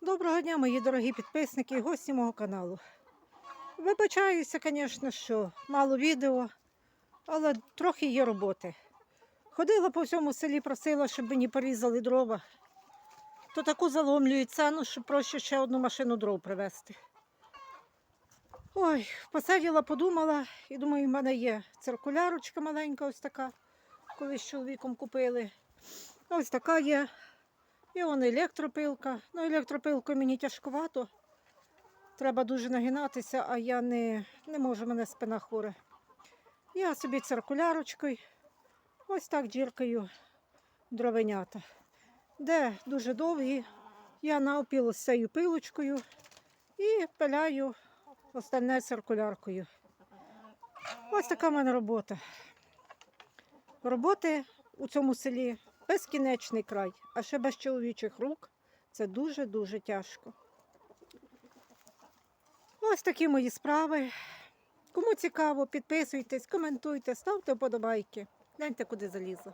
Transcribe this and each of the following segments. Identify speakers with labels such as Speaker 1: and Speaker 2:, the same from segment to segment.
Speaker 1: Доброго дня, мої дорогі підписники і гості мого каналу. Вибачаюся, звісно, що мало відео, але трохи є роботи. Ходила по всьому селі, просила, щоб мені порізали дрова. То таку заломлюють ціну, що проще ще одну машину дров привезти. Ой, посиділа, подумала, і думаю, в мене є циркулярочка маленька, ось така, колись з чоловіком купили. Ось така є. І вон електропилка. Ну, електропилкою мені тяжкувато. Треба дуже нагинатися, а я не, не можу, мене спина хвора. Я собі циркулярочкою, ось так діркою дровенята. Де дуже довгі, я навпіл з цією пилочкою і пиляю остальне циркуляркою. Ось така в мене робота. Роботи у цьому селі безкінечний край, а ще без чоловічих рук це дуже-дуже тяжко. Ось такі мої справи. Кому цікаво, підписуйтесь, коментуйте, ставте вподобайки. Гляньте, куди залізла.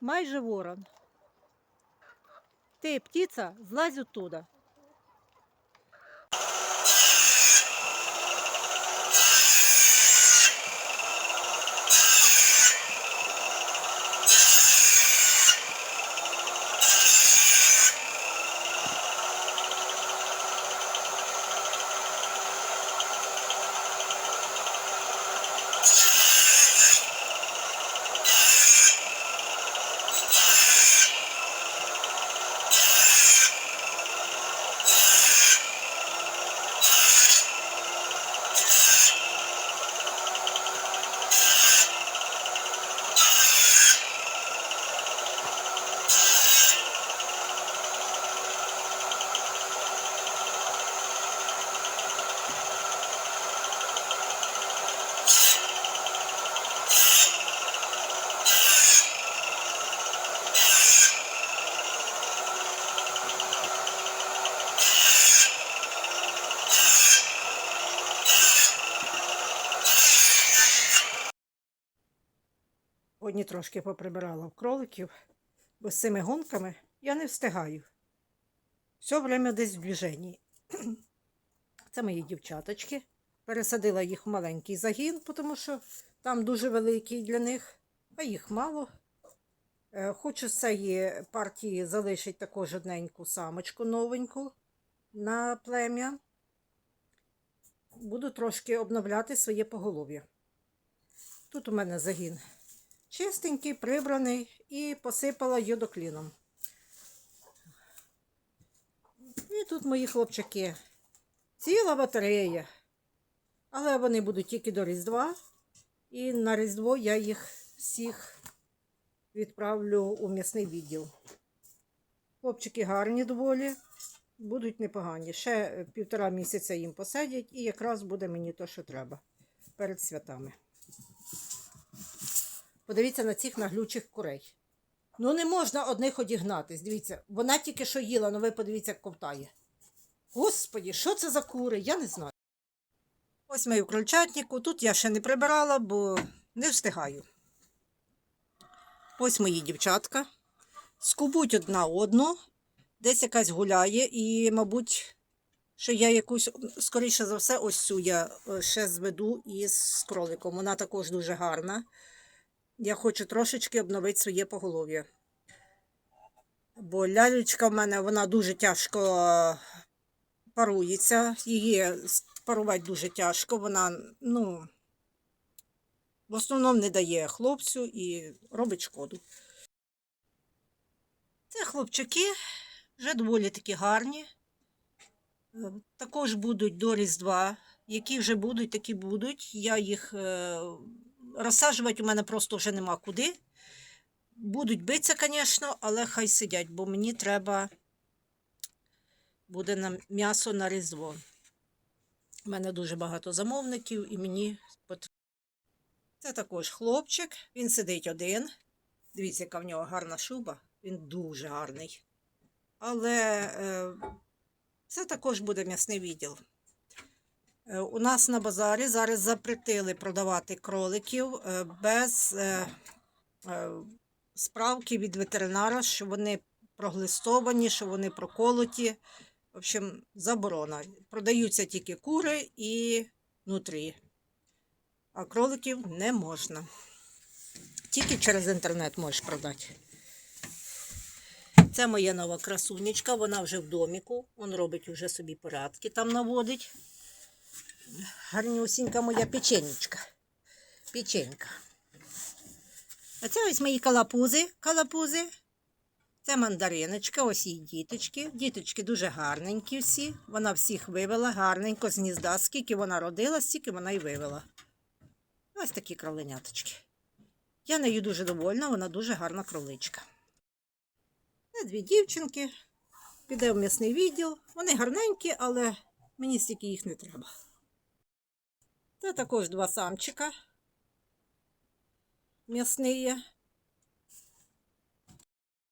Speaker 1: Майже ворон. Ти, птиця, злазь оттуда. Сьогодні трошки поприбирала в кроликів, бо з цими гонками я не встигаю. Все время десь в движенні. Це мої дівчаточки. Пересадила їх в маленький загін, тому що там дуже великий для них, а їх мало. Е, Хочу з цієї партії залишити також одненьку самочку новеньку на плем'я. Буду трошки обновляти своє поголов'я. Тут у мене загін чистенький, прибраний і посипала йодокліном. І тут мої хлопчаки. Ціла батарея. Але вони будуть тільки до Різдва. І на Різдво я їх всіх відправлю у м'ясний відділ. Хлопчики гарні доволі, будуть непогані. Ще півтора місяця їм посадять, і якраз буде мені то, що треба перед святами. Подивіться на цих наглючих курей. Ну, не можна одних одігнатись. Дивіться, вона тільки що їла, ну ви подивіться, як ковтає. Господі, що це за кури? Я не знаю. Ось в крольчатнику. Тут я ще не прибирала, бо не встигаю. Ось мої дівчатка. Скубуть одна одну, десь якась гуляє, і, мабуть, що я якусь, скоріше за все, ось цю я е, ще зведу із кроликом. Вона також дуже гарна. Я хочу трошечки обновити своє поголов'я. Бо лялечка в мене вона дуже тяжко е, парується. Її парувати дуже тяжко. Вона, ну, в основному не дає хлопцю і робить шкоду. Це хлопчаки вже доволі такі гарні. Е, Також будуть до Різдва. Які вже будуть, такі будуть. Я їх е, розсаджувати у мене просто вже нема куди. Будуть битися, звісно, але хай сидять, бо мені треба буде на м'ясо на Різдво. У мене дуже багато замовників і мені потрібно. Це також хлопчик, він сидить один. Дивіться, яка в нього гарна шуба, він дуже гарний. Але е, це також буде м'ясний відділ. Е, У нас на базарі зараз запретили продавати кроликів е, без е, справки від ветеринара, що вони проглистовані, що вони проколоті. В общем, заборона. Продаються тільки кури і нутрі. А кроликів не можна. Тільки через інтернет можеш продати. Це моя нова красунечка, вона вже в доміку. Он робить вже собі порядки, там наводить. Гарнюсінька моя печенечка. Печенька. А це ось мої калапузи. Калапузи. Це мандариночка, ось її діточки. Діточки дуже гарненькі всі. Вона всіх вивела гарненько з гнізда. Скільки вона родила, стільки вона і вивела. Ось такі кроленяточки. Я нею дуже довольна, вона дуже гарна кроличка. Це дві дівчинки. Піде в м'ясний відділ. Вони гарненькі, але мені стільки їх не треба. Це також два самчика. М'ясний є.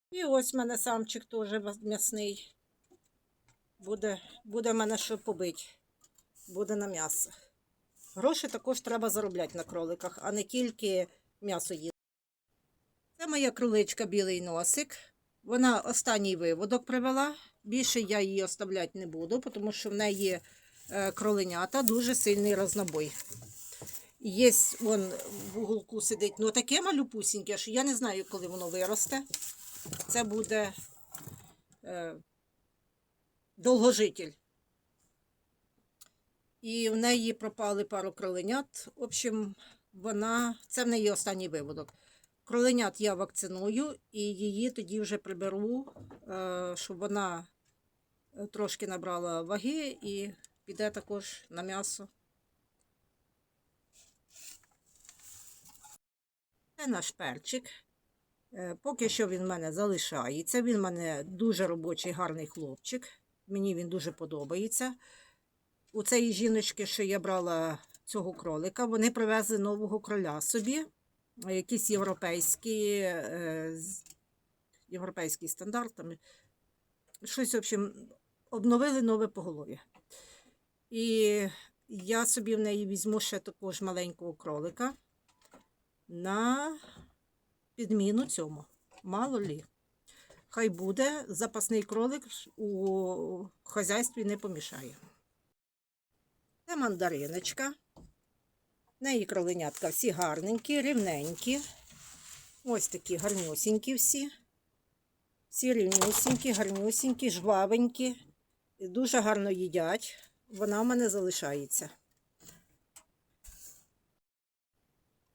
Speaker 1: І ось в мене самчик теж м'ясний. Буде, буде в мене що побити. Буде на м'ясо. Гроші також треба заробляти на кроликах, а не тільки м'ясо їсти. Це моя кроличка білий носик. Вона останній виводок привела. Більше я її оставляти не буду, тому що в неї кроленята дуже сильний рознобой. Є вон в уголку сидить, ну таке малюпусіньке, що я не знаю, коли воно виросте. Це буде е, довгожитель. І в неї пропали пару кроленят. В общем, вона, це в неї останній виводок. Кроленят я вакциную і її тоді вже приберу, е, щоб вона е, трошки набрала ваги і піде також на м'ясо. Це наш перчик. Е, Поки що він в мене залишається. Він в мене дуже робочий, гарний хлопчик. Мені він дуже подобається. У цієї жіночки, що я брала цього кролика, вони привезли нового кроля собі. Якісь європейські, е, європейський стандарт. Щось, в общем, обновили нове поголов'я. І я собі в неї візьму ще також маленького кролика на підміну цьому. Мало лі. Хай буде, запасний кролик у хазяйстві не помішає. Це мандариночка. В неї кроленятка всі гарненькі, рівненькі. Ось такі гарнюсінькі всі. Всі рівнюсінькі, гарнюсінькі, жвавенькі. Дуже гарно їдять. Вона в мене залишається.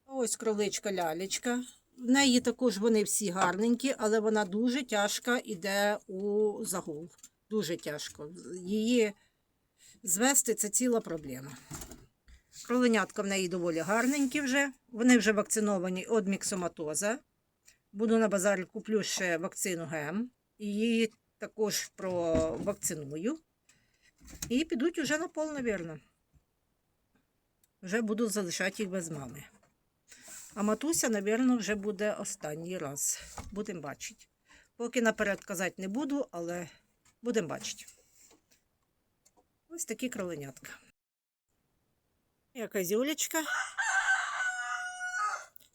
Speaker 1: Ось кроличка лялечка. В неї також вони всі гарненькі, але вона дуже тяжка йде у загул. Дуже тяжко. Її звести це ціла проблема. Кроленятка в неї доволі гарненькі вже. Вони вже вакциновані від міксоматоза. Буду на базарі куплю ще вакцину ГЕМ. Її також провакциную. І підуть уже на пол, навірно. Вже буду залишати їх без мами. А матуся, напевно, вже буде останній раз. Будемо бачити. Поки наперед казати не буду, але будемо бачити. Ось такі кроленятка. Яка зюлечка.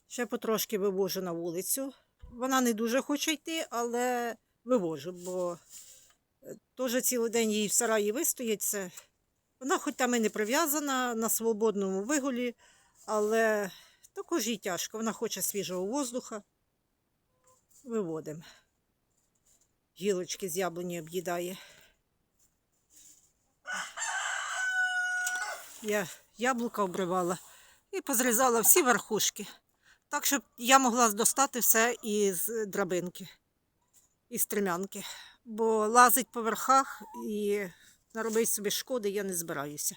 Speaker 1: Ще потрошки вивожу на вулицю. Вона не дуже хоче йти, але вивожу, бо теж цілий день їй в сараї вистоїться. Вона хоч там і не прив'язана на свободному вигулі, але також їй тяжко. Вона хоче свіжого воздуха. Виводимо. Гілочки з яблуні об'їдає. Я яблука обривала і позрізала всі верхушки. Так, щоб я могла достати все із драбинки, із стремянки. Бо лазить по верхах і наробить собі шкоди я не збираюся.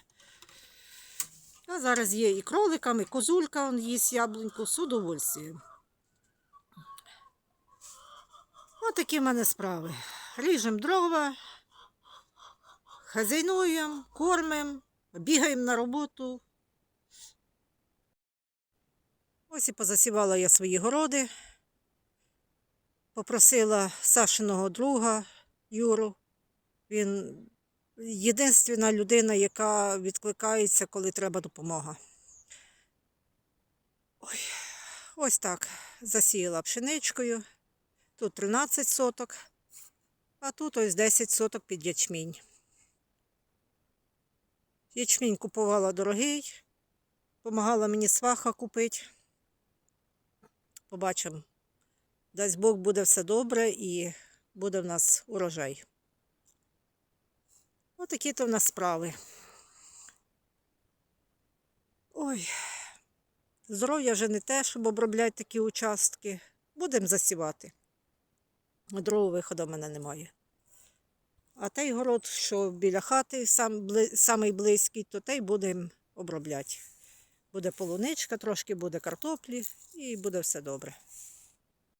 Speaker 1: А зараз є і кроликам, і козулька он їсть яблуньку з удовольствием. Ось такі в мене справи. Ріжемо дрова, хазяйнуємо, кормимо, бігаємо на роботу. Ось і позасівала я свої городи. Попросила Сашиного друга Юру. Він єдинственна людина, яка відкликається, коли треба допомога. Ой, ось так засіяла пшеничкою. Тут 13 соток. А тут ось 10 соток під ячмінь. Ячмінь купувала дорогий, помагала мені сваха купити. Побачимо. Дасть Бог буде все добре і буде в нас урожай. Отакі то в нас справи. Ой, здоров'я вже не те, щоб обробляти такі участки. Будемо засівати. Другого виходу в мене немає. А той город, що біля хати, сам, бли, самий близький, то той будемо обробляти. Буде полуничка, трошки буде картоплі і буде все добре.